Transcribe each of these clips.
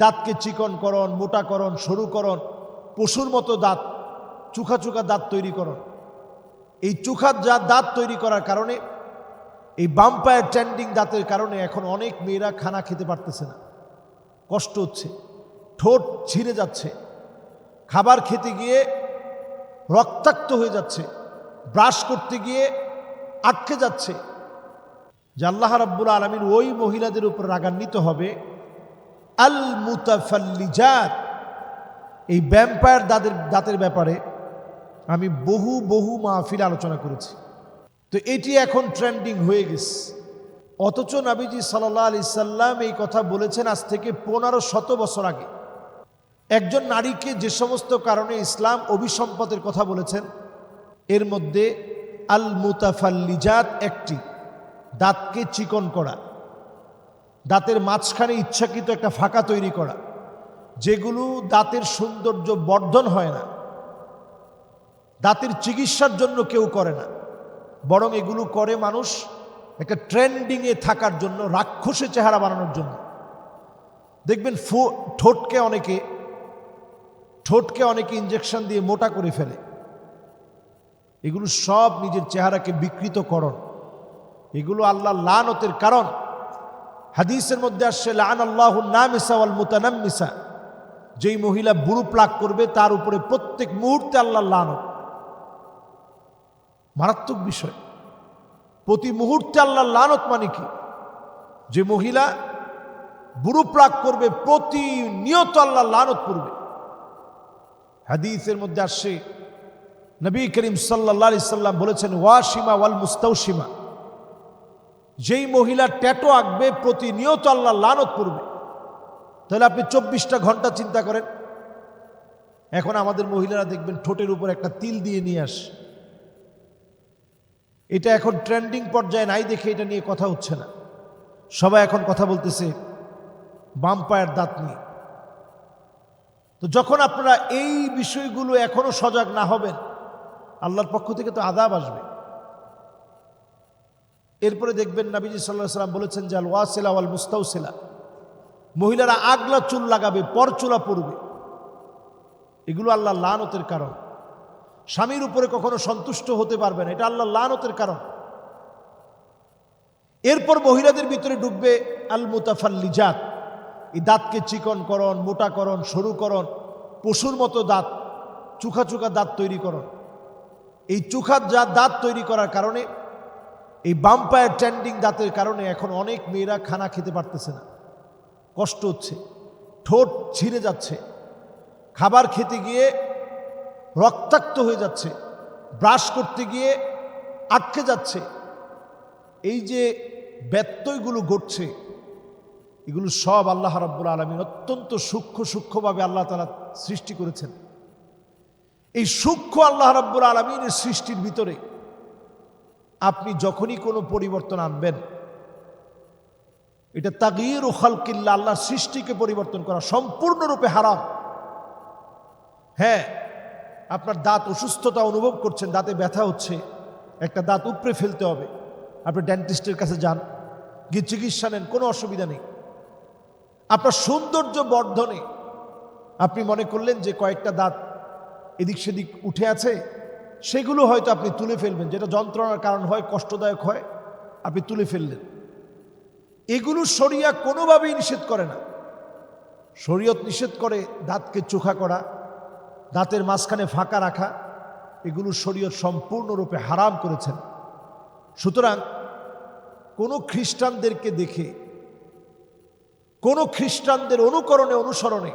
দাঁতকে চিকনকরণ মোটাকরণ সরুকরণ পশুর মতো দাঁত, চুখা চুখা দাঁত তৈরি করণ। এই চুখা যা দাঁত তৈরি করার কারণে, এই বাম্পায়ার ট্যান্ডিং দাঁতের কারণে এখন অনেক মেয়েরা খানা খেতে পারতেছে না। কষ্ট হচ্ছে, ঠোঁট ছিঁড়ে যাচ্ছে, খাবার খেতে গিয়ে রক্তাক্ত হয়ে যাচ্ছে, ব্রাশ করতে গিয়ে আটকে যাচ্ছে। যে আল্লাহ রাব্বুল আলমিন ওই মহিলাদের উপর রাগান্বিত হবে আল মুতাফাল্লিজাত এই ব্যাম্পায়ার দাঁতের দাঁতের ব্যাপারে আমি বহু বহু মাহফিল আলোচনা করেছি। তো এটি এখন ট্রেন্ডিং হয়ে গেছে। অথচ নাবিজি সাল্লাহ আলি সাল্লাম এই কথা বলেছেন আজ থেকে পনেরো শত বছর আগে। একজন নারীকে যে সমস্ত কারণে ইসলাম অভিসম্পদের কথা বলেছেন, এর মধ্যে আল মুতাফাল্লিজাত একটি, দাঁতকে চিকন করা। দাঁতের মাঝখানে ইচ্ছাকৃত একটা ফাঁকা তৈরি করা, যেগুলো দাঁতের সৌন্দর্য বর্ধন হয় না। দাঁতের চিকিৎসার জন্য কেউ করে না। বরং এগুলো করে মানুষ একটা ট্রেন্ডিংয়ে থাকার জন্য, রাক্ষসে চেহারা বানানোর জন্য। দেখবেন ফো, ঠোঁটকে অনেকে ঠোঁটকে অনেকে ইঞ্জেকশন দিয়ে মোটা করে ফেলে। এগুলো সব নিজের চেহারাকে বিকৃত করণ। এগুলো আল্লাহ লানতের কারণ। হাদিসের মধ্যে আসছে লান আল্লাহ নামিসা ওয়াল মুতানাম্মিসা। যেই মহিলা বুড়ো প্লাক করবে, তার উপরে প্রত্যেক মুহূর্তে আল্লাহ লানত। মারাত্মক বিষয়। প্রতি মুহূর্তে আল্লাহ লানত মানে কি? যে মহিলা বুড়ো প্লাক করবে, প্রতিনিয়ত আল্লাহ লানত করবে। হাদিসের মধ্যে আসছে, নবী করিম সাল্লা সাল্লাম বলেছেন ওয়াসিমা ওয়াল মুস্তাউসিমা যেই মহিলা ট্যাটো আঁকবে প্রতিনিয়ত আল্লাহ লানত করবে। তাহলে আপনি চব্বিশটা ঘণ্টা চিন্তা করেন। এখন আমাদের মহিলারা দেখবেন ঠোঁটের উপর একটা তিল দিয়ে নিয়ে আস। এটা এখন ট্রেন্ডিং পর্যায়ে নাই দেখে এটা নিয়ে কথা হচ্ছে না। সবাই এখন কথা বলতেছে, বাম পায়ের দাঁত নিয়ে। তো যখন আপনারা এই বিষয়গুলো এখনও সজাগ না হবেন, আল্লাহর পক্ষ থেকে তো আদাব আসবে। এরপরে দেখবেন নাবিজি সাল্লাহ সাল্লাম বলেছেন যে আল ওয়াসেলা ওয়াল মুস্তাউসেলা মহিলারা আগলা চুল লাগাবে পর চুলা পড়বে এগুলো আল্লাহ লানতের কারণ। স্বামীর উপরে কখনো সন্তুষ্ট হতে পারবে না, এটা আল্লাহ লানতের কারণ। এরপর মহিলাদের ভিতরে ঢুকবে আল মুতাফাল্লিজাত এই দাঁতকে চিকনকরণ মোটাকরণ সরুকরণ পশুর মতো দাঁত, চুখা চুখা দাঁত তৈরি করণ। এই চুখা যা দাঁত তৈরি করার কারণে এই বাম্পায়ার ট্যান্ডিং দাঁতের কারণে এখন অনেক মেয়েরা খানা খেতে পারতেছে না। কষ্ট হচ্ছে, ঠোঁট ছিঁড়ে যাচ্ছে, খাবার খেতে গিয়ে রক্তাক্ত হয়ে যাচ্ছে, ব্রাশ করতে গিয়ে আটকে যাচ্ছে। এই যে ব্যত্যয়গুলো ঘটছে, এগুলো সব আল্লাহ রাব্বুল আলমিন অত্যন্ত সূক্ষ্ম সূক্ষ্মভাবে আল্লাহ তালা সৃষ্টি করেছেন। এই সূক্ষ্ম আল্লাহ রাব্বুল আলমিনের সৃষ্টির ভিতরে আপনি যখনই কোনো পরিবর্তন আনবেন, এটা তাগির ও খালকিল্লা, আল্লাহর সৃষ্টিকে পরিবর্তন করা সম্পূর্ণরূপে হারাম। হ্যাঁ আপনার দাঁত অসুস্থতা অনুভব করছেন, দাঁতে ব্যথা হচ্ছে, একটা দাঁত উপড়ে ফেলতে হবে। আপনি ডেন্টিস্টের কাছে যান, গিয়ে চিকিৎসা নেন, কোনো অসুবিধা নেই। আপনার সৌন্দর্য বর্ধনে, আপনি মনে করলেন যে কয়েকটা দাঁত এদিক সেদিক উঠে আছে? সেগুলো হয়তো আপনি তুলে ফেলবেন, যেটা যন্ত্রণার কারণ হয়, কষ্টদায়ক হয়, আপনি তুলে ফেললেন। এগুলো শরিয়া কোনোভাবেই নিষেধ করে না। শরীয়ত নিষেধ করে দাঁতকে চোখা করা, দাঁতের মাঝখানে ফাঁকা রাখা, এগুলো শরীয়ত সম্পূর্ণরূপে হারাম করেছেন। সুতরাং কোনো খ্রিস্টানদেরকে দেখে, কোনো খ্রিস্টানদের অনুকরণে, অনুসরণে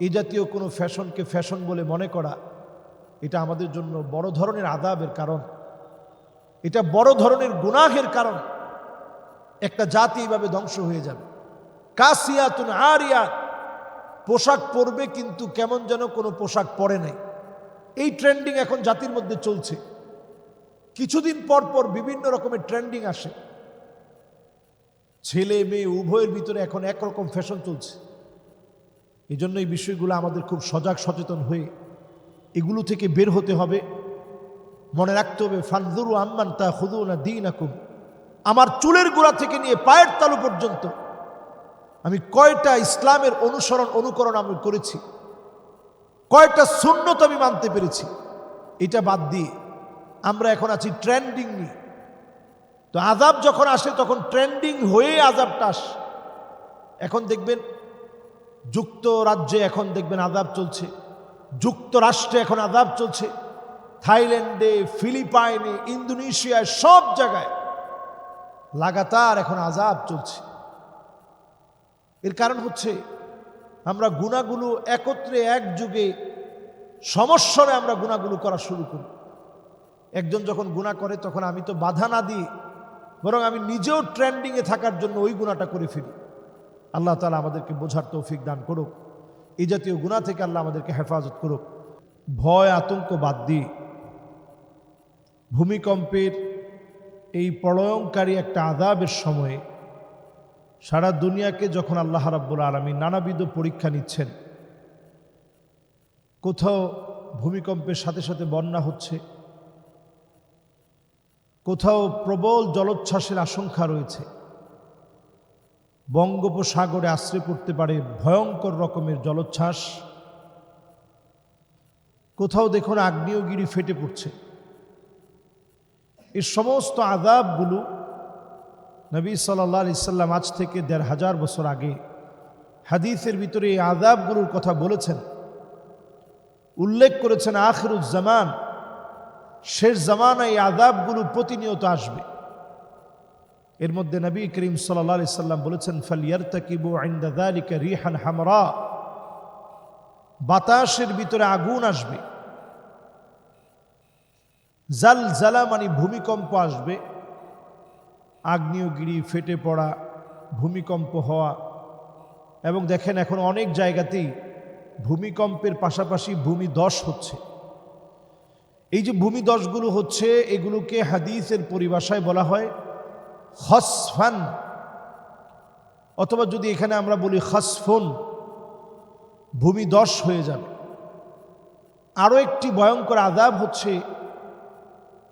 এই জাতীয় কোনো ফ্যাশনকে ফ্যাশন বলে মনে করা এটা আমাদের জন্য বড় ধরনের আদাবের কারণ। এটা বড় ধরনের গুনাহের কারণ। একটা জাতি এইভাবে ধ্বংস হয়ে যাবে। কাসিয়াতুন আরিয়া। পোশাক পরবে কিন্তু কেমন যেন কোনো পোশাক পরে নাই। এই ট্রেন্ডিং এখন জাতির মধ্যে চলছে। কিছুদিন পর পর বিভিন্ন রকমের ট্রেন্ডিং আসে। ছেলে মেয়ে উভয়ের ভিতরে এখন একরকম ফ্যাশন চলছে। এই জন্য এই বিষয়গুলো আমাদের খুব সজাগ সচেতন হয়ে এগুলো থেকে বের হতে হবে। মনে রাখতে হবে, ফানজুরু আম্মান তা খুদু না দিন আকুম আমার চুলের গোড়া থেকে নিয়ে পায়ের তালু পর্যন্ত আমি কয়টা ইসলামের অনুসরণ, অনুকরণ আমি করেছি, কয়টা শূন্যত আমি মানতে পেরেছি, এটা বাদ দিয়ে আমরা এখন আছি ট্রেন্ডিং নিয়ে তো আজাব যখন আসে, তখন ট্রেন্ডিং হয়ে আজাবটা আসে। এখন দেখবেন, যুক্তরাজ্যে এখন দেখবেন আজাব চলছে। যুক্তরাষ্ট্রে এখন আজাব চলছে। থাইল্যান্ডে, ফিলিপাইনে, ইন্দোনেশিয়ায়, সব জায়গায় লাগাতার এখন আজাব চলছে। এর কারণ হচ্ছে, আমরা গুণাগুলো একত্রে এক যুগে সমস্বরে আমরা গুণাগুলো করা শুরু করি। একজন যখন গুণা করে, তখন আমি তো বাধা না দিই বরং আমি নিজেও ট্রেন্ডিংয়ে থাকার জন্য ওই গুণাটা করে ফেলি। আল্লাহ তালা আমাদেরকে বোঝার তৌফিক দান করুক। এই জাতীয় গুণা থেকে আল্লাহ আমাদেরকে হেফাজত করুক। ভয়, আতঙ্ক বাদ দিয়ে ভূমিকম্পের এই প্রলয়ঙ্কারী একটা আদাবের সময়ে সারা দুনিয়াকে যখন আল্লাহ রাব্বুল আলমী নানাবিধ পরীক্ষা নিচ্ছেন, কোথাও ভূমিকম্পের সাথে সাথে বন্যা হচ্ছে, কোথাও প্রবল জলোচ্ছ্বাসের আশঙ্কা রয়েছে বঙ্গোপসাগরে আশ্রয় পড়তে পারে ভয়ঙ্কর রকমের জলোচ্ছ্বাস। কোথাও দেখুন আগ্নেয়গিরি ফেটে পড়ছে। এই সমস্ত আদাবগুলো নবী সাল্লাহ ইসাল্লাম আজ থেকে দেড় হাজার বছর আগে হাদিসের ভিতরে এই আদাবগুলোর কথা বলেছেন। উল্লেখ করেছেন আখরুজ্জামান শেষ জামানায় এই আদাবগুলো প্রতিনিয়ত আসবে। এর মধ্যে নবী করিম সাল্লাম বলেছেন হামরা। বাতাসের ভিতরে আগুন আসবে। জাল জালা মানে ভূমিকম্প আসবে। আগ্নেয়গিরি, ফেটে পড়া, ভূমিকম্প হওয়া। এবং দেখেন, এখন অনেক জায়গাতেই ভূমিকম্পের পাশাপাশি ভূমিদশ হচ্ছে। এই যে ভূমিদশগুলো হচ্ছে, এগুলোকে হাদিসের পরিভাষায় বলা হয় হসফান অথবা যদি এখানে আমরা বলি হসফুন ভূমিদশ হয়ে যাবে। আরও একটি ভয়ঙ্কর আদাব হচ্ছে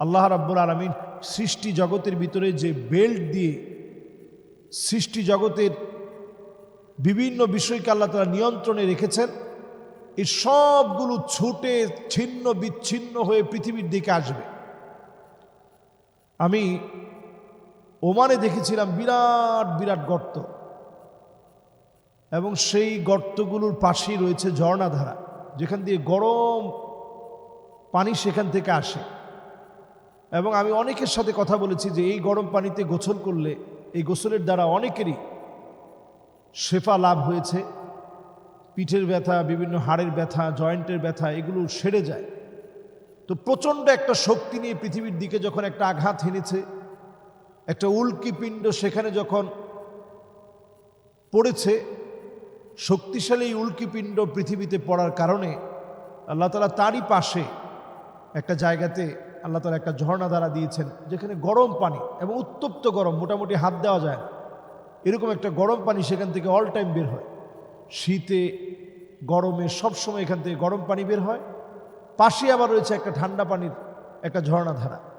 আল্লাহ রাব্বুল আলমিন সৃষ্টি জগতের ভিতরে যে বেল্ট দিয়ে সৃষ্টি জগতের বিভিন্ন বিষয়কে আল্লাহ তারা নিয়ন্ত্রণে রেখেছেন এই সবগুলো ছুটে ছিন্ন বিচ্ছিন্ন হয়ে পৃথিবীর দিকে আসবে। আমি ওমানে দেখেছিলাম বিরাট বিরাট গর্ত। এবং সেই গর্তগুলোর পাশেই রয়েছে ঝর্ণাধারা, যেখান দিয়ে গরম পানি সেখান থেকে আসে। এবং আমি অনেকের সাথে কথা বলেছি যে এই গরম পানিতে গোসল করলে এই গোসলের দ্বারা অনেকেরই শেফা লাভ হয়েছে। পিঠের ব্যথা, বিভিন্ন হাড়ের ব্যথা, জয়েন্টের ব্যথা, এগুলো সেরে যায়। তো প্রচণ্ড একটা শক্তি নিয়ে পৃথিবীর দিকে যখন একটা আঘাত হেনেছে একটা উল্কি পিণ্ড সেখানে যখন পড়েছে, শক্তিশালী উল্কি পিণ্ড পৃথিবীতে পড়ার কারণে আল্লাহ তালা তারই পাশে একটা জায়গাতে আল্লাহ তালা একটা ঝর্ণা দ্বারা দিয়েছেন, যেখানে গরম পানি এবং উত্তপ্ত গরম, মোটামুটি হাত দেওয়া যায় না। এরকম একটা গরম পানি সেখান থেকে অল টাইম বের হয়। শীতে, গরমে সবসময় এখান থেকে গরম পানি বের হয়। পাশে আবার রয়েছে একটা ঠান্ডা পানির একটা ঝর্ণা ধারা। তো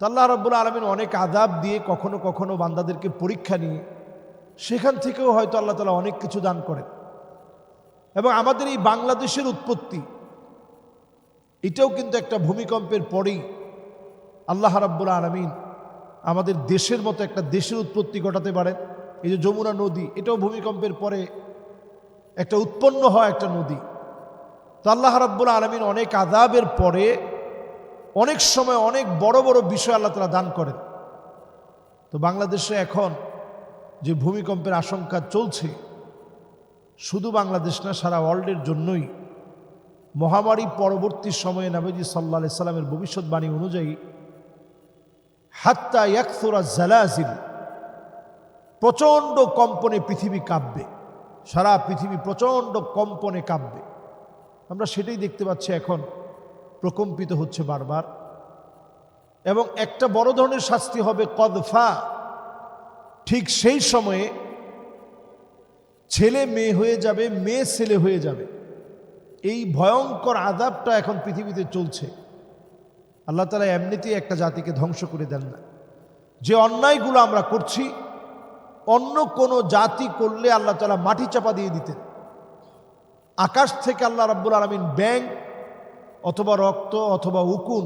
আল্লাহ রব্বুল আলমিন অনেক আদাব দিয়ে কখনো কখনো বান্দাদেরকে পরীক্ষা নিয়ে সেখান থেকেও হয়তো আল্লাহ তালা অনেক কিছু দান করেন। এবং আমাদের এই বাংলাদেশের উৎপত্তি, এটাও কিন্তু একটা ভূমিকম্পের পরেই আল্লাহ রাব্বুল আলমিন আমাদের দেশের মতো একটা দেশের উৎপত্তি ঘটাতে পারেন। এই যে যমুনা নদী, এটাও ভূমিকম্পের পরে একটা উৎপন্ন হয় একটা নদী। তো আল্লাহ রাব্বুল আলমিন অনেক আদাবের পরে অনেক সময় অনেক বড় বড় বিষয় আল্লাহ তালা দান করেন। তো বাংলাদেশে এখন যে ভূমিকম্পের আশঙ্কা চলছে, শুধু বাংলাদেশ না, সারা ওয়ার্ল্ডের জন্যই মহামারী পরবর্তী সময়ে নাবিজি সাল্লা সাল্লামের ভবিষ্যৎবাণী অনুযায়ী, হাত্তা ইয়াকসোরা জালাজিল, প্রচণ্ড কম্পনে পৃথিবী কাঁপবে। সারা পৃথিবী প্রচণ্ড কম্পনে কাঁপবে। আমরা সেটাই দেখতে পাচ্ছি এখন। প্রকম্পিত হচ্ছে বারবার। এবং একটা বড় ধরনের শাস্তি হবে কদফা। ঠিক সেই সময়ে ছেলে মেয়ে হয়ে যাবে, মেয়ে ছেলে হয়ে যাবে। এই ভয়ঙ্কর আদাবটা এখন পৃথিবীতে চলছে। আল্লাহ তালা এমনিতেই একটা জাতিকে ধ্বংস করে দেন না। যে অন্যায়গুলো আমরা করছি, অন্য কোনো জাতি করলে আল্লাহ তালা মাটি চাপা দিয়ে দিতেন। আকাশ থেকে আল্লাহ রাব্বুল আলমিন ব্যাং অথবা রক্ত অথবা উকুন,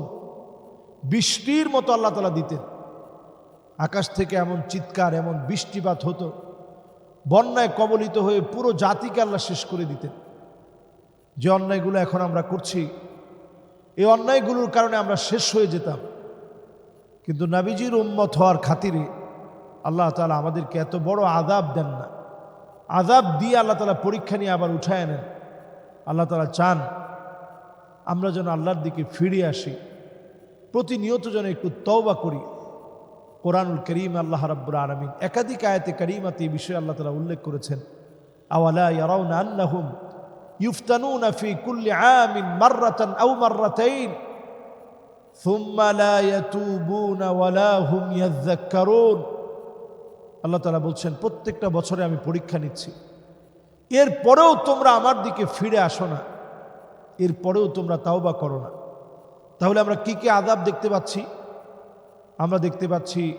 বৃষ্টির মতো আল্লাহ তালা দিতেন। আকাশ থেকে এমন চিৎকার, এমন বৃষ্টিপাত হতো, বন্যায় কবলিত হয়ে পুরো জাতিকে আল্লাহ শেষ করে দিতেন। যে অন্যায়গুলো এখন আমরা করছি, এই অন্যায়গুলোর কারণে আমরা শেষ হয়ে যেতাম। কিন্তু নাবিজির উম্মত হওয়ার খাতিরে আল্লাহ তালা আমাদেরকে এত বড় আদাব দেন না। আদাব দিয়ে আল্লাহ তালা পরীক্ষা নিয়ে আবার উঠায় নেন আল্লাহ তালা চান আমরা যেন আল্লাহর দিকে ফিরে আসি প্রতিনিয়ত যেন একটু তওবা করি কোরআনুল করিম আল্লাহ রাব্বুর আলমিন একাধিক আয়াতে করিমাতে এই বিষয়ে আল্লাহ তালা উল্লেখ করেছেন আওয়ালা ইয়ারাউনা আন্নাহুম ইউফতানুনা ফি কুল্লি আমিন মাররাতান আও মাররাতাইন ثم لا يتوبون ولا هم يذكرون আল্লাহ তালা বলছেন প্রত্যেকটা বছরে আমি পরীক্ষা নিচ্ছি এরপরেও তোমরা আমার দিকে ফিরে আসো না এরপরেও তোমরা তাওবা করো না। তাহলে আমরা কি কি আদাব দেখতে পাচ্ছি? আমরা দেখতে পাচ্ছি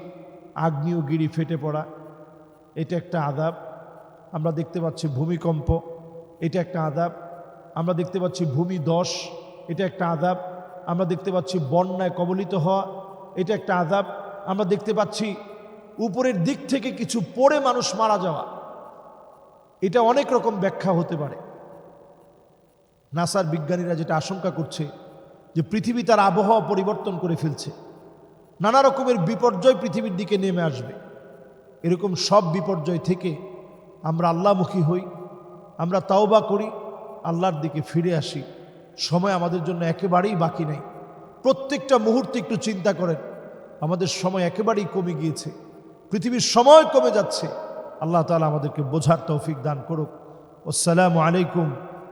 আগ্নেয়গিরি ফেটে পড়া। এটা একটা আদাব আমরা দেখতে পাচ্ছি ভূমিকম্প। এটা একটা আদাব আমরা দেখতে পাচ্ছি ভূমি দশ। এটা একটা আদাব আমরা দেখতে পাচ্ছি বন্যায় কবলিত হওয়া। এটা একটা আদাব আমরা দেখতে পাচ্ছি উপরের দিক থেকে কিছু পড়ে মানুষ মারা যাওয়া। এটা অনেক রকম ব্যাখ্যা হতে পারে। নাসার বিজ্ঞানীরা যেটা আশঙ্কা করছে যে পৃথিবী তার আবহাওয়া পরিবর্তন করে ফেলছে। নানা রকমের বিপর্যয় পৃথিবীর দিকে নেমে আসবে। এরকম সব বিপর্যয় থেকে আমরা আল্লাহমুখী হই, আমরা তাওবা করি, আল্লাহর দিকে ফিরে আসি। সময় আমাদের জন্য একেবারেই বাকি নেই। প্রত্যেকটা মুহূর্তে একটু চিন্তা করেন, আমাদের সময় একেবারেই কমে গিয়েছে। পৃথিবীর সময় কমে যাচ্ছে। আল্লাহ তালা আমাদেরকে বোঝার তৌফিক দান করুক। আসসালামু আলাইকুম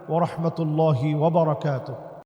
ورحمة الله وبركاته.